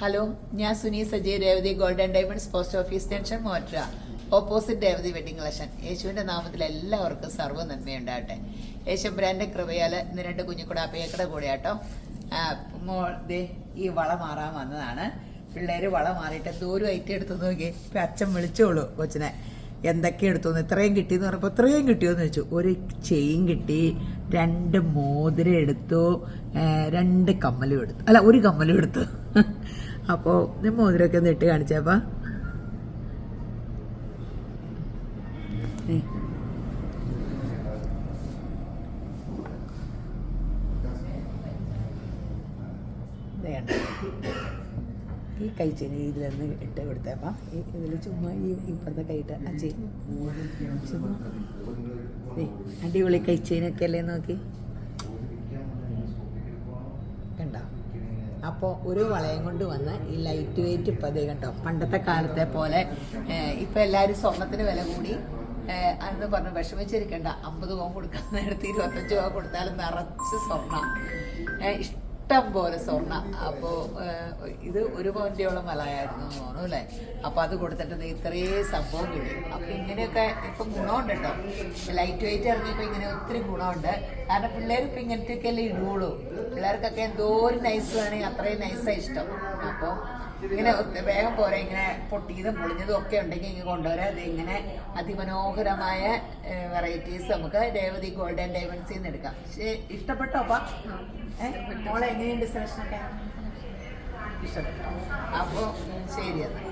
Hello ഞാൻ Suni Sajay Revathi golden diamonds post office tension മോറ്റ opposite Revathi wedding collection. യേശുവിന്റെ നാമത്തിൽ എല്ലാവർക്കും സർവ നന്മയുണ്ടാകട്ടെ. യേശുബ്രാന്റെ കൃപയാൽ ഇന്ന് രണ്ട് കുഞ്ഞിക്കൂടെ അപ്പേക്കടെ കൂടെ കേട്ടോ മോൾ ദേ ഈ വള മാറാൻ വന്നതാണ്. പിള്ളേർ വള മാറിയിട്ട് ദൂരം ഐറ്റം എടുത്ത് നോക്കി ഇപ്പം അച്ഛൻ വിളിച്ചോളൂ കൊച്ചിനെ. എന്തൊക്കെ എടുത്തു ഇത്രയും കിട്ടിയെന്ന് പറഞ്ഞപ്പോൾ ഇത്രയും കിട്ടിയോന്ന് വെച്ചു ഒരു ചെയിൻ കിട്ടി രണ്ട് മോതിരം എടുത്തു രണ്ട് കമ്മലും എടുത്തു. അല്ല ഒരു കമ്മലും എടുത്തു. അപ്പോൾ മോതിരൊക്കെ മോതിരമൊക്കെ ഒന്ന് ഇട്ട് കാണിച്ചപ്പാ ഈ ഈ കഴിച്ചതിന് ഇതിലൊന്ന് ഇട്ട് കൊടുത്തേപ്പാ ഈ ഇതിൽ ചുമ്മാ ഈ ഇപ്പുറത്തെ കൈയിട്ട് അച്ഛൻ ചുമ്മാ. അടിപൊളി കഴിച്ചതിനൊക്കെ അല്ലേ നോക്കി കണ്ടോ അപ്പോൾ ഒരു വളയം കൊണ്ട് വന്ന് ഈ ലൈറ്റ് വെയിറ്റ് ഇപ്പം അതേ കണ്ടോ? പണ്ടത്തെ കാലത്തെ പോലെ ഇപ്പം എല്ലാവരും സ്വർണത്തിന് വില കൂടി അന്ന് പറഞ്ഞു വിഷമിച്ചിരിക്കണ്ട. അമ്പത് പോകാൻ കൊടുക്കാൻ നേരത്തെ ഇരുപത്തഞ്ച് പോകാൻ കൊടുത്താലും നിറച്ച് സ്വർണ. ഇഷ്ടം പോലെ സ്വർണ അപ്പോൾ ഇത് ഒരു പവന്റെയോളം വിലയായിരുന്നു തോന്നുന്നു അല്ലേ? അപ്പോൾ അത് കൊടുത്തിട്ട് ഇത്രയും സംഭവം കിട്ടി. അപ്പോൾ ഇങ്ങനെയൊക്കെ ഇപ്പം ഗുണമുണ്ട് കേട്ടോ. ലൈറ്റ് വെയിറ്റ് ഇറങ്ങിയപ്പോൾ ഇങ്ങനെ ഒത്തിരി ഗുണമുണ്ട്. കാരണം പിള്ളേർ ഇപ്പം ഇങ്ങനത്തെയൊക്കെ അല്ലേ ഇടുകയുള്ളൂ പിള്ളേർക്കൊക്കെ എന്തോ ഒരു നൈസ് വേണമെങ്കിൽ അത്രയും നൈസാണ് ഇഷ്ടം. അപ്പോൾ ഇങ്ങനെ വേഗം പോരെ ഇങ്ങനെ പൊട്ടിയതും പൊളിഞ്ഞതും ഒക്കെ ഉണ്ടെങ്കിൽ ഇങ്ങനെ കൊണ്ടുവരാം. അത് ഇങ്ങനെ അതിമനോഹരമായ വെറൈറ്റീസ് നമുക്ക് രേവതി ഗോൾഡൻ ഡയമണ്ട്സിൽ നിന്ന് എടുക്കാം. പക്ഷേ ഇഷ്ടപ്പെട്ടോ അപ്പം? മോളെ എങ്ങനെയുണ്ട് സെലക്ഷനൊക്കെ ഇഷ്ടപ്പെട്ടോ. അപ്പോൾ ശരി എന്നാൽ